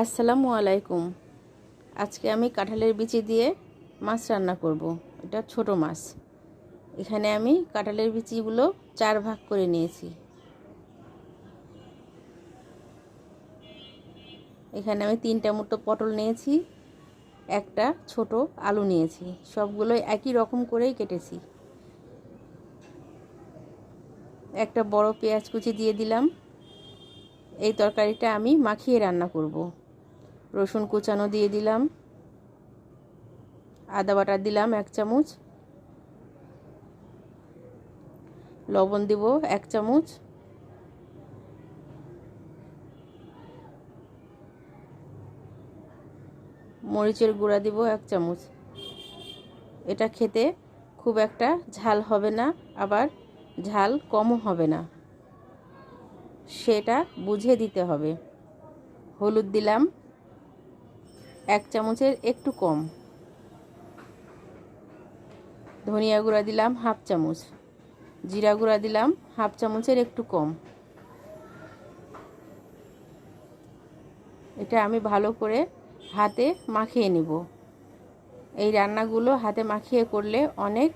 আসসালামু আলাইকুম। আজকে আমি কাঁঠালের বিচি দিয়ে মাছ রান্না করব। এটা ছোট মাছ। এখানে আমি কাঁঠালের বিচিগুলো চার ভাগ করে নিয়েছি। এখানে আমি তিনটা মতো পটল নিয়েছি, একটা ছোট আলু নিয়েছি। সবগুলো একই রকম করেই কেটেছি। একটা বড় পেঁয়াজ কুচি দিয়ে দিলাম। এই তরকারিটা আমি মাখিয়ে রান্না করব। রসুন কুচানো দিয়ে দিলাম। আদা বাটা দিলাম এক চামচ। লবণ দিব এক চামচ। মরিচের গুঁড়া দিব এক চামচ। এটা খেতে খুব একটা ঝাল হবে না, আবার ঝাল কমও হবে না। সেটা বুঝে দিতে হবে। হলুদ দিলাম। এক চামচের একটু কম। ধনিয়া গুঁড়া দিলাম হাফ চামচ। জিরা গুঁড়া দিলাম হাফ চামচের একটু কম। এটা আমি ভালো করে হাতে মাখিয়ে নিব। এই রান্নাগুলো হাতে মাখিয়ে করলে অনেক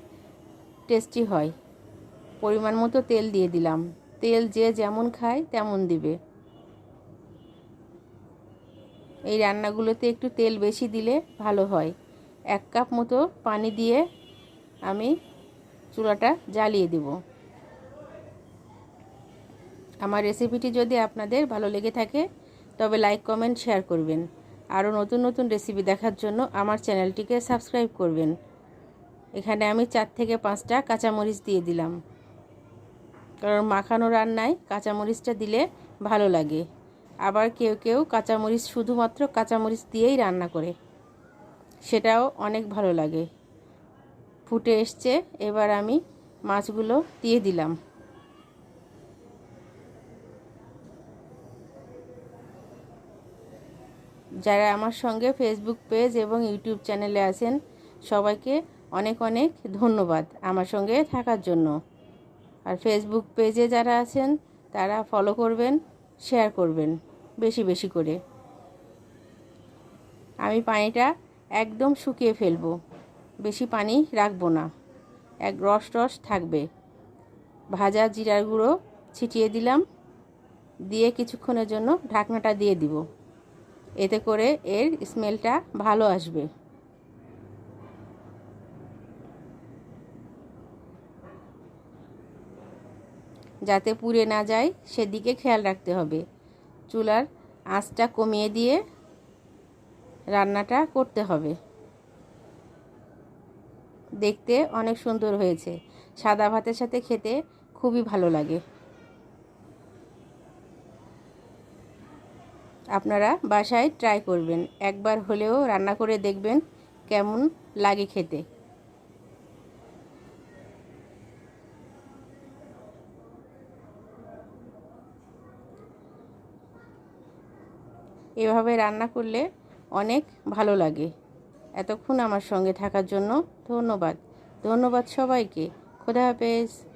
টেস্টি হয়। পরিমাণ মতো তেল দিয়ে দিলাম। তেল যে যেমন খায় তেমন দিবে। এই রান্নাগুলোতে একটু তেল বেশি দিলে ভালো হয়। এক কাপ মতো পানি দিয়ে আমি চুলাটা জ্বালিয়ে দিব। আমার রেসিপিটি যদি আপনাদের ভালো লেগে থাকে, তবে লাইক, কমেন্ট, শেয়ার করবেন। আরও নতুন নতুন রেসিপি দেখার জন্য আমার চ্যানেলটিকে সাবস্ক্রাইব করবেন। এখানে আমি চার থেকে পাঁচটা কাঁচামরিচ দিয়ে দিলাম। কারণ মাখানো রান্নায় কাঁচামরিচটা দিলে ভালো লাগে। আবার কেউ কেউ কাঁচামরিচ শুধুমাত্র কাঁচামরিচ দিয়েই রান্না করে। সেটাও অনেক ভালো লাগে। ফুটে এসছে, এবার আমি মাছগুলো দিয়ে দিলাম। যারা আমার সঙ্গে ফেসবুক পেজ এবং ইউটিউব চ্যানেলে আছেন, সবাইকে অনেক অনেক ধন্যবাদ আমার সঙ্গে থাকার জন্য। আর ফেসবুক পেজে যারা আছেন, তারা ফলো করবেন। শেয়ার করবেন, বেশি বেশি করে। আমি পানিটা একদম শুকিয়ে ফেলব, বেশি পানি রাখব না, এক রস রস থাকবে। ভাজা জিরার গুঁড়ো ছিটিয়ে দিলাম, দিয়ে কিছুক্ষণের জন্য ঢাকনাটা দিয়ে দিব। এতে করে এর স্মেলটা ভালো আসবে। যাতে পুড়ে না যায়, সেদিকে খেয়াল রাখতে হবে। চুলার আঁচটা কমিয়ে দিয়ে রান্নাটা করতে হবে। দেখতে অনেক সুন্দর হয়েছে। সাদা ভাতের সাথে খেতে খুবই ভালো লাগে। আপনারা বাসায় ট্রাই করবেন। একবার হলেও রান্না করে দেখবেন কেমন লাগে খেতে। এভাবে রান্না করলে অনেক ভালো লাগে। এতক্ষণ আমার সঙ্গে থাকার জন্য ধন্যবাদ। ধন্যবাদ সবাইকে। খোদা হাফেজ।